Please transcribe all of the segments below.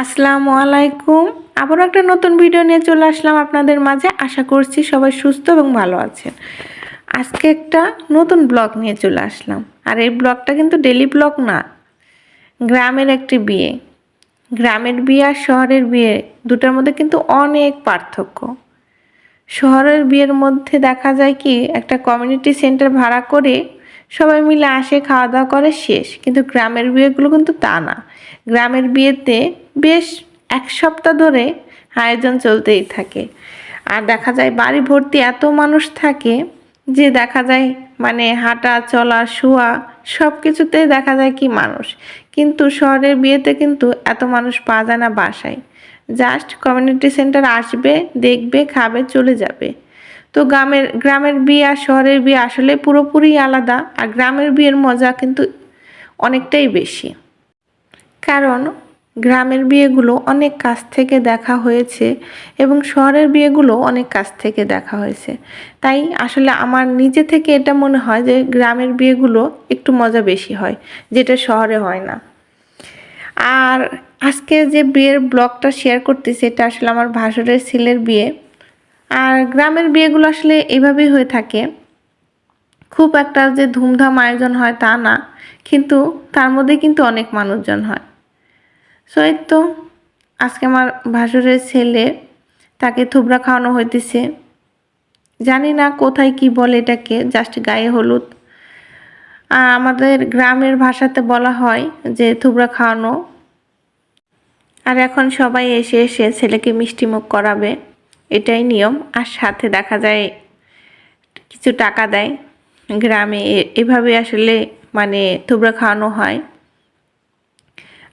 আসসালামু আলাইকুম। আবারও একটা নতুন ভিডিও নিয়ে চলে আসলাম আপনাদের মাঝে। আশা করছি সবাই সুস্থ এবং ভালো আছেন। আজকে একটা নতুন ব্লগ নিয়ে চলে আসলাম। আর এই ব্লগটা কিন্তু ডেলি ব্লগ না, গ্রামের একটি বিয়ে। গ্রামের বিয়ে আর শহরের বিয়ে দুটার মধ্যে কিন্তু অনেক পার্থক্য। শহরের বিয়ের মধ্যে দেখা যায় কি, একটা কমিউনিটি সেন্টার ভাড়া করে সবাই মিলে আসে খাওয়া দাওয়া করে, শেষ। কিন্তু গ্রামের বিয়েগুলো কিন্তু তা না। গ্রামের বিয়েতে বেশ এক সপ্তাহ ধরে আয়োজন চলতেই থাকে। আর দেখা যায় বাড়ি ভর্তি এত মানুষ থাকে যে দেখা যায় মানে হাঁটা, চলা, শোয়া সব কিছুতেই দেখা যায় কি মানুষ। কিন্তু শহরের বিয়েতে কিন্তু এত মানুষ পাওয়া যায় না বাসায়। জাস্ট কমিউনিটি সেন্টার আসবে, দেখবে, খাবে, চলে যাবে। তো গ্রামের গ্রামের বিয়ে আর শহরের বিয়ে আসলে পুরোপুরি আলাদা আর গ্রামের বিয়ের মজা কিন্তু অনেকটাই বেশি। কারণ গ্রামের বিয়েগুলো অনেক কাছ থেকে দেখা হয়েছে এবং শহরের বিয়েগুলো অনেক কাছ থেকে দেখা হয়েছে। তাই আসলে আমার নিজে থেকে এটা মনে হয় যে গ্রামের বিয়েগুলো একটু মজা বেশি হয়, যেটা শহরে হয় না। আর আজকে যে বিয়ের ব্লগটা শেয়ার করতেছি, এটা আসলে আমার ভাসুরের ছেলের বিয়ে। আর গ্রামের বিয়েগুলো আসলে এভাবেই হয়ে থাকে। খুব একটা যে ধুমধাম আয়োজন হয় তা না, কিন্তু তার মধ্যে কিন্তু অনেক মানুষজন হয়। সো তো, আজকে আমার ভাসুরের ছেলে তাকে থুবড়া খাওয়ানো হইতেছে। জানি না কোথায় কি বলে এটাকে জাস্ট গায়ে হলুদ। আমাদের গ্রামের ভাষাতে বলা হয় যে থুবড়া খাওয়ানো। আর এখন সবাই এসে এসে ছেলেকে মিষ্টিমুখ করাবে। এটাই নিয়ম। আর সাথে দেখা যায় কিছু টাকা দেয়। গ্রামে এভাবে আসলে মানে থুবড়া খাওয়ানো হয়।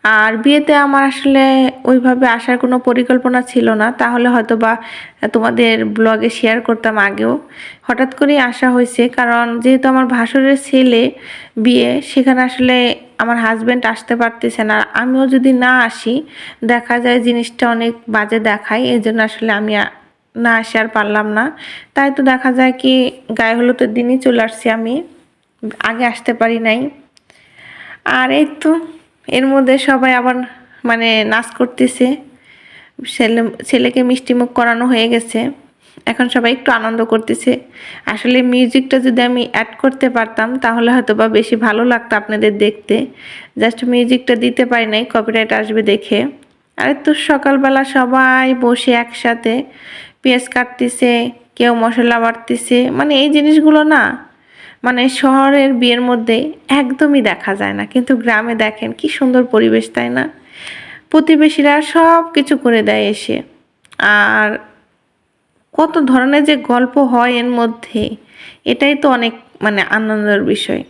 আর বিয়েতে আমার আসলে ওইভাবে আসার কোনো পরিকল্পনা ছিল না। তাহলে হয়তো বা তোমাদের ব্লগে শেয়ার করতাম আগেও। হঠাৎ করেই আসা হয়েছে। কারণ যেহেতু আমার ভাসুরের ছেলে বিয়ে, সেখানে আসলে আমার হাজব্যান্ড আসতে পারতেছে না। আমিও যদি না আসি, দেখা যায় জিনিসটা অনেক বাজে দেখায়। এই জন্য আসলে আমি না আসে, আর পারলাম না। তাই তো দেখা যায় কি গায়ে হলুদের দিনই চলে আসছি আমি। আগে আসতে পারি নাই। আর এই তো, এর মধ্যে সবাই আবার মানে নাচ করতেছে। ছেলে, ছেলেকে মিষ্টিমুখ করানো হয়ে গেছে। এখন সবাই একটু আনন্দ করতেছে। আসলে মিউজিকটা যদি আমি অ্যাড করতে পারতাম, তাহলে হয়তো বা বেশি ভালো লাগতো আপনাদের দেখতে। জাস্ট মিউজিকটা দিতে পারি নাই কপিরাইট আসবে দেখে। আর তো সকালবেলা সবাই বসে একসাথে। পেঁয়াজ কাটতেছে, কেউ মশলা বাটতেছে মানে এই জিনিসগুলো না মানে শহরের বিয়ের মধ্যে একদমই দেখা যায় না। কিন্তু গ্রামে দেখেন কি সুন্দর পরিবেশ, তাই না? প্রতিবেশীরা সব কিছু করে দেয় এসে। আর কত ধরনের যে গল্প হয় এর মধ্যে, এটাই তো অনেক মানে আনন্দের বিষয়।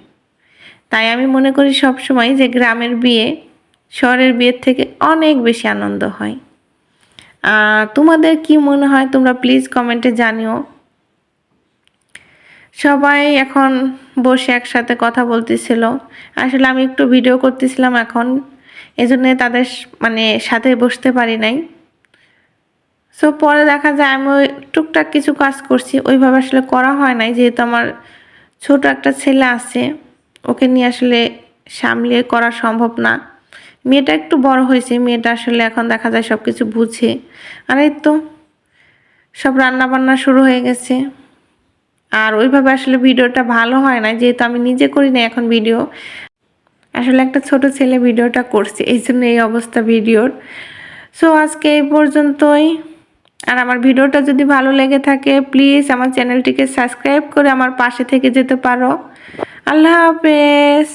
তাই আমি মনে করি সব সময় যে গ্রামের বিয়ে, শহরের বিয়ের থেকে অনেক বেশি আনন্দ হয়। তোমাদের কি মনে হয়? তোমরা প্লিজ কমেন্টে জানিও। সবাই এখন বসে একসাথে কথা বলতেছিল। আসলে আমি একটু ভিডিও করতেছিলাম এখন। এজন্য তাদের মানে সাথে বসতে পারি নাই। সো পরে দেখা যায় আমি ওই টুকটাক কিছু কাজ করছি। ওইভাবে আসলে করা হয় নাই। যেহেতু আমার ছোট একটা ছেলে আছে, ওকে নিয়ে আসলে সামলিয়ে করা সম্ভব না। মেয়েটা একটু বড় হয়েছে, মেয়েটা আসলে এখন দেখা যায় সব কিছু বুঝে। আর এই তো সব রান্না বান্না শুরু হয়ে গেছে। আর ওইভাবে আসলে ভিডিওটা ভালো হয় না যেহেতু আমি নিজে করি না এখন ভিডিও। আসলে একটা ছোট ছেলে ভিডিওটা করছে, এই জন্য এই অবস্থা ভিডিওর। সো আজকে এই পর্যন্তই। আর আমার ভিডিওটা যদি ভালো লেগে থাকে, প্লিজ আমার চ্যানেলটিকে সাবস্ক্রাইব করে আমার পাশে থেকে যেতে পারো। আল্লাহ হাফেজ।